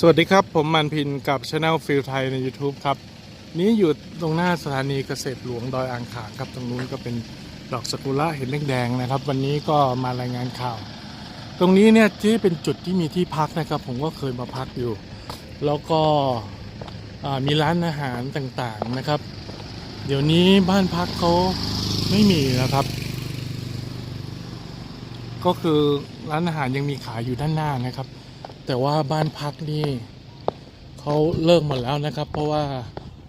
สวัสดีครับ ผมมันพินกับช anel ฟิลไทยใน YouTube ครับ นี้อยู่ตรงหน้าสถานีเกษตรหลวงดอยอ่างขางครับ ตรงนู้นก็เป็นดอกสกุระเห็นแดงๆนะครับ วันนี้ก็มารายงานข่าว ตรงนี้เนี่ยที่เป็นจุดที่มีที่พักนะครับ ผมก็เคยมาพักอยู่ แล้วก็มีร้านอาหารต่างๆนะครับ เดี๋ยวนี้บ้านพักเขาไม่มีนะครับ ก็คือร้านอาหารยังมีขายอยู่ด้านหน้านะครับ แต่ว่าบ้านพักนี่เขาเลิกหมดแล้วนะครับ เพราะว่า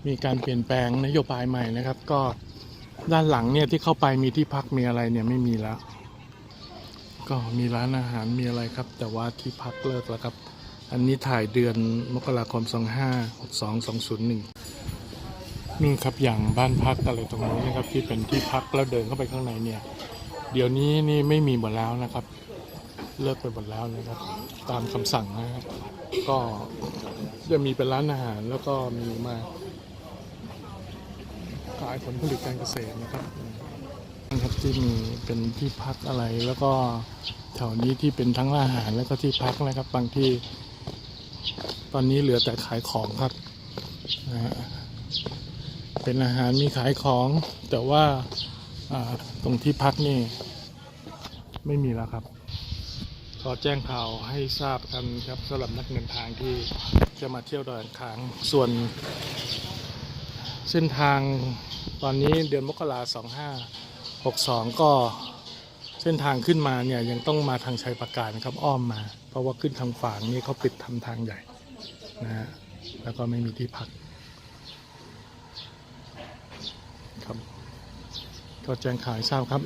มีการเปลี่ยนแปลงนโยบายใหม่นะครับ ก็ด้านหลังเนี่ยที่เข้าไปมีที่พักมีอะไรเนี่ยไม่มีแล้ว ก็มีร้านอาหารมีอะไรครับ แต่ว่าที่พักเลิกแล้วครับ อันนี้ถ่ายเดือนมกราคม 2562 201นี่ครับอย่างบ้านพักอะไรตรงนี้นะครับ ที่เป็นที่พักแล้วเดินเข้าไปข้างในเนี่ย เดี๋ยวนี้นี่ไม่มีหมดแล้วนะครับ เลิกไปหมดแล้วนะครับ ตามคำสั่งนะครับก็จะมีเป็นร้านอาหารแล้วก็มีมาขายผลผลิตการเกษตรนะครับครับที่มีเป็นที่พักอะไร แล้วก็แถวนี้ที่เป็นทั้งร้านอาหารแล้วก็ที่พักนะครับ บางที่ ตอนนี้เหลือแต่ขายของครับนะฮะเป็นอาหารมีขายของ แต่ว่าตรงที่พักนี่ ไม่มีแล้วครับ ขอแจ้งข่าวให้ทราบกันครับสำหรับนักเดินทางที่จะมาเที่ยวดอยอ่างขางส่วน เส้นทางตอนนี้เดือนมกราสองห้าหกสองก็เส้นทางขึ้นมาเนี่ยยังต้องมาทางชัยประการครับอ้อมมา เพราะว่าขึ้นทางฝางนี่เขาปิดทำทางใหญ่นะฮะแล้วก็ไม่มีที่พักครับก็แจ้งข่าวให้ทราบครับ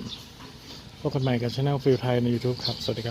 พบกันใหม่กับช anel ฟิลไทยใน YouTube ครับ สวัสดีครับ